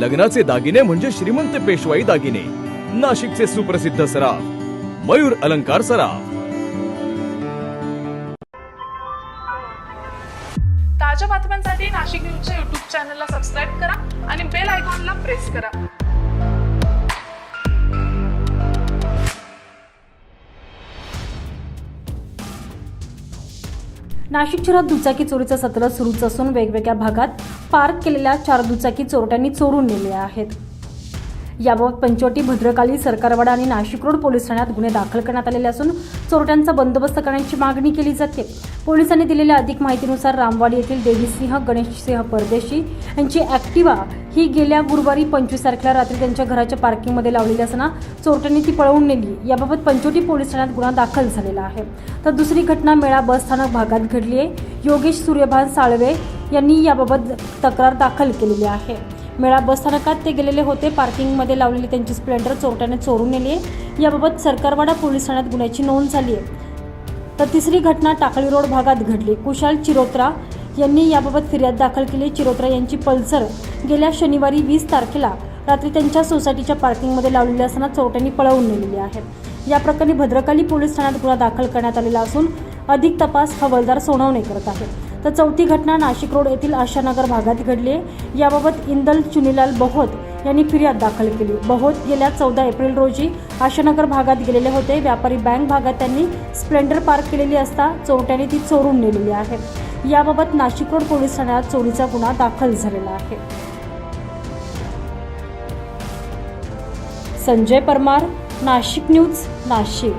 लग्नाचे दागिने म्हणजे श्रीमंत पेशवाई दागिने. नाशिकचे सुप्रसिद्ध सराफ मयूर अलंकार सराफ. ताज्या बातम्यांसाठी नाशिक न्यूजच्या युट्यूब चॅनलला सबस्क्राईब करा आणि बेल आयकॉनला प्रेस करा. नाशिक शहरात दुचाकी चोरीचं सत्र सुरूच असून वेगवेगळ्या भागात पार्क केलेल्या चार दुचाकी चोरट्यांनी चोरून नेले आहेत. याबाबत पंचवटी भद्रकाली सरकारवाडा आणि नाशिक रोड पोलीस ठाण्यात गुन्हे दाखल करण्यात आलेले असून चोरट्यांचा बंदोबस्त करण्याची मागणी केली जाते. पोलिसांनी दिलेल्या अधिक माहितीनुसार रामवाडी येथील देवीसिंह गणेशसिंह परदेशी यांची ॲक्टिवा ही गेल्या गुरुवारी पंचवीस तारखेला रात्री त्यांच्या घराच्या पार्किंगमध्ये लावलेली असताना चोरट्यांनी ती पळवून नेली. याबाबत पंचवटी पोलीस ठाण्यात गुन्हा दाखल झालेला आहे. तर दुसरी घटना मेळा बसस्थानक भागात घडली आहे. योगेश सूर्यभान साळवे यांनी याबाबत तक्रार दाखल केलेली आहे. मेळा बसस्थानकात ते गेलेले होते. पार्किंगमध्ये लावलेली त्यांची स्प्लेंडर चोरट्याने चोरून नेली आहे. याबाबत सरकारवाडा पोलीस ठाण्यात गुन्ह्याची नोंद झाली आहे. तर तिसरी घटना टाकळी रोड भागात घडली. कुशाल चिरोत्रा यांनी याबाबत फिर्याद दाखल केली. चिरोत्रा यांची पल्सर गेल्या शनिवारी वीस तारखेला रात्री त्यांच्या सोसायटीच्या पार्किंगमध्ये लावलेली असताना चोरट्यांनी पळवून नेलेली आहे. या प्रकरणी भद्रकाली पोलीस ठाण्यात गुन्हा दाखल करण्यात आलेला असून अधिक तपास हवालदार सोनवणे करत आहे. तर चौथी घटना नाशिक रोड येथील आशानगर भागात घडली आहे. याबाबत इंदल चुनीलाल बहोत यांनी फिर्याद दाखल केली. बहोत गेल्या चौदा एप्रिल रोजी आशानगर भागात गेलेले होते. व्यापारी बँक भागात त्यांनी स्प्लेंडर पार्क केलेली असता चोरट्याने ती चोरून नेलेली आहे. याबाबत नाशिक रोड पोलीस ठाण्यात चोरीचा गुन्हा दाखल झालेला आहे. संजय परमार नाशिक न्यूज नाशिक.